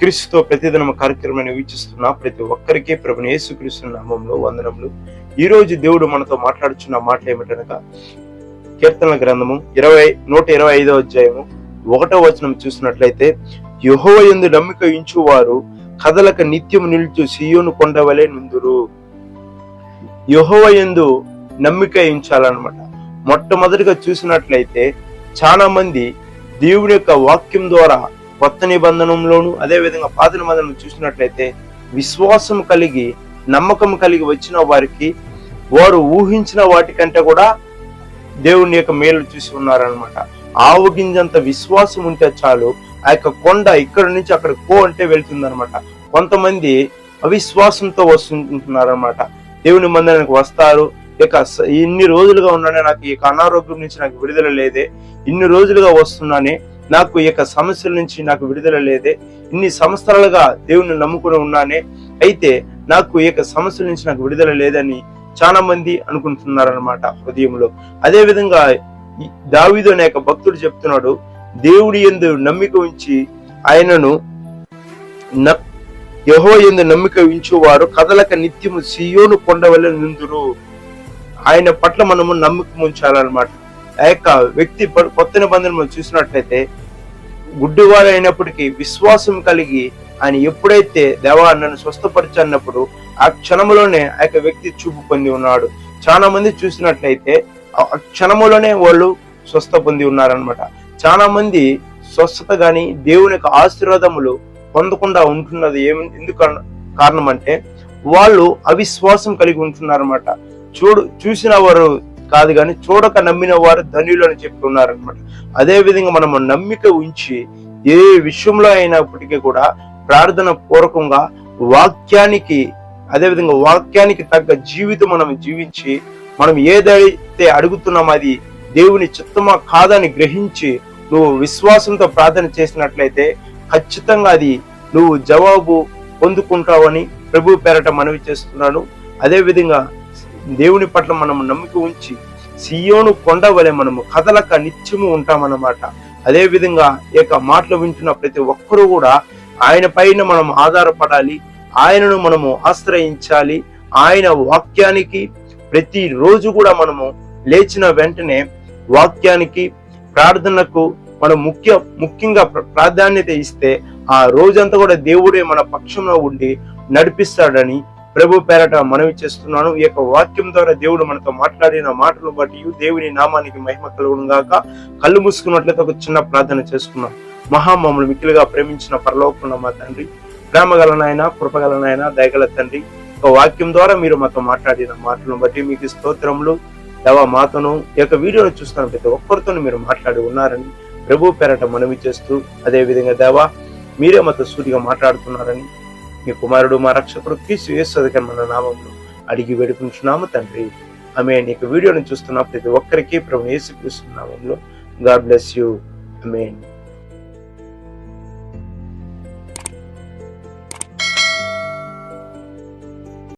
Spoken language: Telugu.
క్రీస్తుతో ప్రతిదినం కార్యక్రమాన్ని వీక్షిస్తున్న ప్రతి ఒక్కరికి ప్రభుని యేసుక్రీస్తు నామంలో వందనములు. ఈ రోజు దేవుడు మనతో మాట్లాడుచున్న మాటలు ఏమిటనగా కీర్తనల గ్రంథము ఇరవై నూట ఇరవై ఐదో అధ్యాయము ఒకటో వచనం చూసినట్లయితే యెహోవా యందు నమ్మిక ఇంచువారు కదలక నిత్యం నిలుచు సియోను కొండవలే నుందురు. యెహోవా యందు నమ్మిక ఇంచాలన్నమాట మొట్టమొదటిగా చూసినట్లయితే చాలా మంది దేవుని యొక్క వాక్యం ద్వారా కొత్త నిబంధనంలోను అదే విధంగా పాత నిబంధనలు చూసినట్లయితే విశ్వాసం కలిగి నమ్మకం కలిగి వచ్చిన వారికి వారు ఊహించిన వాటికంటే కూడా దేవుని యొక్క మేలు చూసి ఉన్నారనమాట ఆవు గింజంత విశ్వాసం ఉంటే చాలు ఆ యొక్క కొండ ఇక్కడ నుంచి అక్కడ కో అంటే వెళ్తుందనమాట కొంతమంది అవిశ్వాసంతో వస్తుంటున్నారనమాట దేవుని మందిరానికి వస్తారు ఇక స- ఇన్ని రోజులుగా ఉన్నానే నాకు ఈ యొక్క అనారోగ్యం నుంచి నాకు విడుదల లేదే ఇన్ని రోజులుగా వస్తున్నానే నాకు ఈ యొక్క సమస్యల నుంచి నాకు విడుదల లేదే. ఇన్ని సంవత్సరాలుగా దేవుని నమ్ముకుని ఉన్నానే. అయితే నాకు ఈ యొక్క సమస్యల నుంచి నాకు విడుదల లేదని చాలా మంది అనుకుంటున్నారనమాట హృదయంలో. అదే విధంగా ఈ దావీదు అనే యొక్క భక్తుడు చెప్తున్నాడు దేవుడి ఎందు నమ్మిక ఉంచి ఆయనను యహో ఎందు నమ్మిక ఉంచువారు కదలక నిత్యము సియోను కొండవల్ల నిందురు. ఆయన పట్ల మనము నమ్మకం ఉంచాలన్నమాట. ఆ యొక్క వ్యక్తి ప- కొత్త నిబంధన చూసినట్లయితే గుడ్డివారు అయినప్పటికీ విశ్వాసం కలిగి ఆయన ఎప్పుడైతే దేవా నన్ను స్వస్థపరచన్నప్పుడు ఆ క్షణములోనే ఆ యొక్క వ్యక్తి చూపు పొంది ఉన్నాడు. చాలా మంది చూసినట్లయితే ఆ క్షణములోనే వాళ్ళు స్వస్థ పొంది ఉన్నారనమాట చాలా మంది స్వస్థత గాని దేవుని యొక్క ఆశీర్వాదములు పొందకుండా ఉంటున్నది ఏమి ఎందుకు కారణం అంటే వాళ్ళు అవిశ్వాసం కలిగి ఉంటున్నారన్నమాట. చూడు చూసిన వారు కాదు కానీ చూడక నమ్మిన వారు ధనులు అని చెప్తున్నారు అనమాట అదే విధంగా మనము నమ్మిక ఉంచి ఏ విషయంలో అయినప్పటికీ కూడా ప్రార్థన పూర్వకంగా వాక్యానికి అదేవిధంగా వాక్యానికి తగ్గ జీవితం మనం జీవించి మనం ఏదైతే అడుగుతున్నామో అది దేవుని చిత్తమా కాదని గ్రహించి నువ్వు విశ్వాసంతో ప్రార్థన చేసినట్లయితే ఖచ్చితంగా అది నువ్వు జవాబు పొందుకుంటావని ప్రభు పేరట మనవి చేస్తున్నాను. అదే విధంగా దేవుని పట్ల మనం నమ్మిక ఉంచి సియోను కొండ వలె మనము కదలక నిత్యము ఉంటామన్నమాట. అదే విధంగా ఈ యొక్క మాటలు వింటున్న ప్రతి ఒక్కరూ కూడా ఆయన పైన మనం ఆధారపడాలి. ఆయనను మనము ఆశ్రయించాలి. ఆయన వాక్యానికి ప్రతి రోజు కూడా మనము లేచిన వెంటనే వాక్యానికి ప్రార్థనకు మనం ముఖ్య ముఖ్యంగా ప్ర- ప్రాధాన్యత ఇస్తే ఆ రోజంతా కూడా దేవుడే మన పక్షంలో ఉండి నడిపిస్తాడని ప్రభు పేరట మనవి చేస్తున్నాను. ఈ యొక్క వాక్యం ద్వారా దేవుడు మనతో మాట్లాడిన మాటలు బట్టి దేవుని నామానికి మహిమ కలుగును గాక. కళ్ళు మూసుకున్నట్లయితే ఒక చిన్న ప్రార్థన చేసుకున్నాం మహా మమ్మల్ని మిక్కిలిగా ప్రేమించిన పరలోకున్న మా తండ్రి ప్రేమగల నాయన కృపగల నాయన దయగల తండ్రి ఒక వాక్యం ద్వారా మీరు మాతో మాట్లాడిన మాటలను బట్టి మీకు స్తోత్రములు దేవా మాతను ఈ యొక్క వీడియోను చూస్తున్న ప్రతి ఒక్కరితో మీరు మాట్లాడి ఉన్నారని ప్రభు పేరట మనవి చేస్తూ అదేవిధంగా దేవా మీరే మాతో సూటిగా మాట్లాడుతున్నారని మీ కుమారుడు మా రక్షకుడు క్రీస్తు యేసు మన నామంలో అడిగి వేడుకుంటున్నాము తండ్రి. ఆమె నీకు వీడియోను చూస్తున్న ప్రతి ఒక్కరికి ప్రభు యేసు క్రీస్తు నామంలో గాడ్ బ్లెస్ యూ. అమేన్